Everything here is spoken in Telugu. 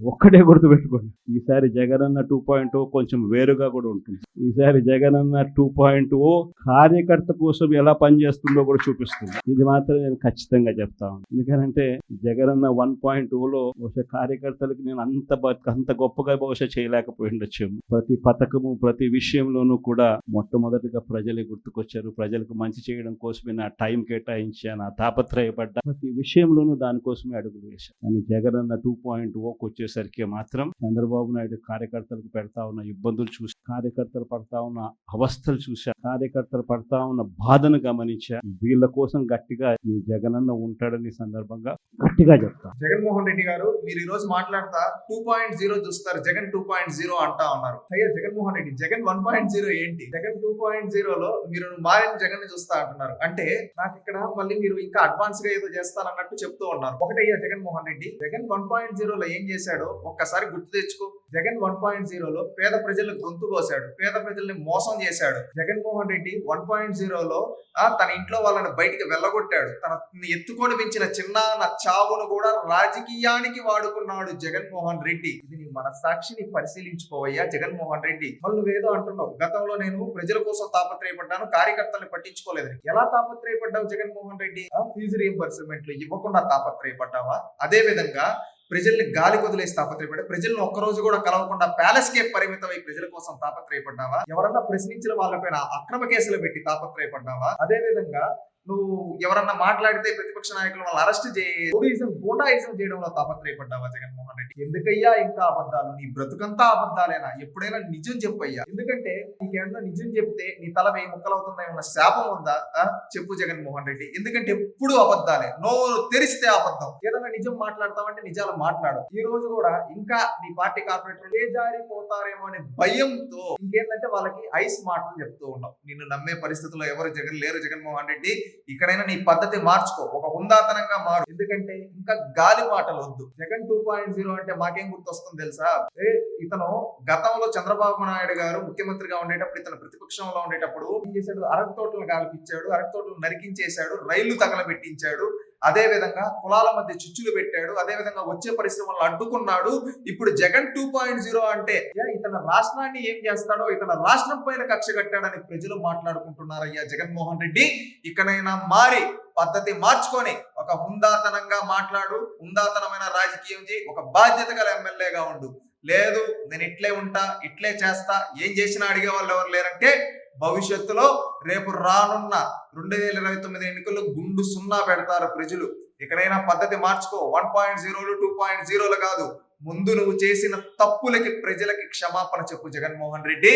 ఒక్కటే గుర్తుపెట్టుకోండి. ఈసారి జగనన్న టూ పాయింట్ ఓ కొంచెం వేరుగా కూడా ఉంటుంది. ఈసారి జగనన్న టూ పాయింట్ ఓ కార్యకర్త కోసం ఎలా పనిచేస్తుందో కూడా చూపిస్తుంది. ఇది మాత్రం నేను ఖచ్చితంగా చెప్తాను ఎందుకంటే జగనన్న వన్ పాయింట్ ఓలో బహుశా కార్యకర్తలకు నేను అంత అంత గొప్పగా బహుశా చేయలేకపోయిండొచ్చాము. ప్రతి పథకము ప్రతి విషయంలోనూ కూడా మొట్టమొదటిగా ప్రజలే గుర్తుకొచ్చారు. ప్రజలకు మంచి చేయడం కోసమే నా టైం కేటాయించాను నా తాపత్రయపడ్డా ప్రతి విషయంలోనూ దానికోసమే అడుగులు వేశాను కానీ జగనన్న టూ పాయింట్ ఓకి వచ్చేసరికి మాత్రం చంద్రబాబు నాయుడు కార్యకర్తలకు పెడతా ఉన్న ఇబ్బందులు చూసి కార్యకర్తలు పడతా ఉన్న అవస్థలు చూసా కార్యకర్తలు పడతా ఉన్న బాధను గమనించా వీళ్ళ కోసం గట్టిగా ఈ జగనన్న ఉంటాడని సందర్భంగా గట్టిగా చెప్తా. జగన్మోహన్ రెడ్డి గారు మీరు ఈ రోజు మాట్లాడతా టూ పాయింట్ జీరో చూస్తారు జగన్ టూ పాయింట్ జీరో అంటా ఉన్నారు. అయ్యా Jaganmohan Reddy Jagan one point zero ఏంటి? జగన్ టూ పాయింట్ జీరోలో మీరు మారిన జగన్ చూస్తా అంటున్నారు. అంటే నాకు ఇక్కడ మళ్ళీ మీరు ఇంకా అడ్వాన్స్గా ఏదో చేస్తానన్నట్టు చెప్తూ ఉన్నారు. ఒకటయ్యా జగన్మోహన్ రెడ్డి జగన్ వన్ పాయింట్ జీరోలో ఏం చేశారు చేశాడో ఒక్కసారి గుర్తు తెచ్చుకో. జగన్ వన్ పాయింట్ జీరోలో పేద ప్రజలకు గొంతు కోసాడు. పేద ప్రజల్ని మోసం చేశాడు. జగన్మోహన్ రెడ్డి వన్ పాయింట్ జీరోలో ఆ తన ఇంట్లో వాళ్ళని బయటికి వెళ్ళగొట్టాడు. తన ఎత్తుకొని పెంచిన చిన్న చావును కూడా రాజకీయానికి వాడుకున్నాడు జగన్మోహన్ రెడ్డి. ఇది నీ మనస్సాక్షిని పరిశీలించుకోవయ్యా జగన్మోహన్ రెడ్డి. మళ్ళీ నువ్వేదో అంటున్నావు. గతంలో నేను ప్రజల కోసం తాపత్రయపడ్డాను కార్యకర్తలను పట్టించుకోలేదు ఎలా తాపత్రయపడ్డావు జగన్మోహన్ రెడ్డి? ఫీజు రీఎంబర్స్మెంట్లు ఇవ్వకుండా తాపత్రయపడ్డావా? అదే విధంగా ప్రజల్ని గాలి వదిలేసి తాపత్రయపడ్డా ప్రజలను ఒక్కరోజు కూడా కలవకుండా ప్యాలెస్ కే పరిమితమై ప్రజల కోసం తాపత్రయపడ్డావా? ఎవరన్నా ప్రశ్నించిన వాళ్ళపైన అక్రమ కేసులు పెట్టి తాపత్రయపడ్డావా? అదే విధంగా నువ్వు ఎవరన్నా మాట్లాడితే ప్రతిపక్ష నాయకులు వాళ్ళు అరెస్ట్ చేయి. టూరిజం గూండాయిజం చేయడంలో తాపత్రయపడ్డావా జగన్మోహన్ రెడ్డి? ఎందుకయ్యా ఇంకా అబద్ధాలు? నీ బ్రతుకంతా అబద్ధాలేనా? ఎప్పుడైనా నిజం చెప్పయ్యా. ఎందుకంటే నీకేమన్నా నిజం చెప్తే నీ తల వేయి ముక్కలవుతుందా? ఏమన్నా శాపం ఉందా? చెప్పు జగన్మోహన్ రెడ్డి. ఎందుకంటే ఎప్పుడు అబద్ధాలే. నోరు తెరిస్తే అబద్ధం. ఏదైనా నిజం మాట్లాడతామంటే నిజాలు మాట్లాడు. ఈ రోజు కూడా ఇంకా నీ పార్టీ కార్పొరేటర్లు ఏ జారిపోతారేమో అనే భయంతో ఇంకేంటంటే వాళ్ళకి ఐస్ మాటలు చెప్తూ ఉన్నావు నిన్ను నమ్మే పరిస్థితుల్లో ఎవరు జగన్ లేరు జగన్మోహన్ రెడ్డి. ఇక్కడైనా నీ పద్ధతి మార్చుకో. ఒక హుందాతనంగా మారు. ఎందుకంటే ఇంకా గాలి మాటలు వద్దు జగన్ టూ పాయింట్ జీరో అంటే మాకేం గుర్తొస్తుంది తెలుసా? ఇతను గతంలో చంద్రబాబు నాయుడు గారు ముఖ్యమంత్రిగా ఉండేటప్పుడు ఇతను ప్రతిపక్షంలో ఉండేటప్పుడు ఏం చేశాడు? అరటి తోటలు గాలిపించాడు అరటి తోటలు నరికించేశాడు రైళ్ళు తగలబెట్టించాడు అదేవిధంగా కులాల మధ్య చిచ్చులు పెట్టాడు అదే విధంగా వచ్చే పరిశ్రమలను అడ్డుకున్నాడు. ఇప్పుడు జగన్ టూ పాయింట్ జీరో అంటే ఏ, ఇతను రాష్ట్రాన్ని ఏం చేస్తాడో ఇతను రాష్ట్రం పైన కక్ష కట్టాడని ప్రజలు మాట్లాడుకుంటున్నారయ్యా జగన్మోహన్ రెడ్డి. ఇకనైనా మారి పద్ధతి మార్చుకొని ఒక హుందాతనంగా మాట్లాడు. హుందాతనమైన రాజకీయం చేయి. ఒక బాధ్యత గల ఎమ్మెల్యేగా ఉండు. లేదు నేను ఇట్లే ఉంటా ఇట్లే చేస్తా ఏం చేసినా అడిగే వాళ్ళు ఎవరు లేరంటే భవిష్యత్తులో రేపు రానున్న రెండు వేల ఇరవై తొమ్మిది ఎన్నికల్లో గుండు సున్నా పెడతారు ప్రజలు. ఇకనైనా పద్ధతి మార్చుకో. వన్ పాయింట్ జీరోలు టూ పాయింట్ జీరోలు కాదు. ముందు నువ్వు చేసిన తప్పులకి ప్రజలకి క్షమాపణ చెప్పు జగన్మోహన్ రెడ్డి.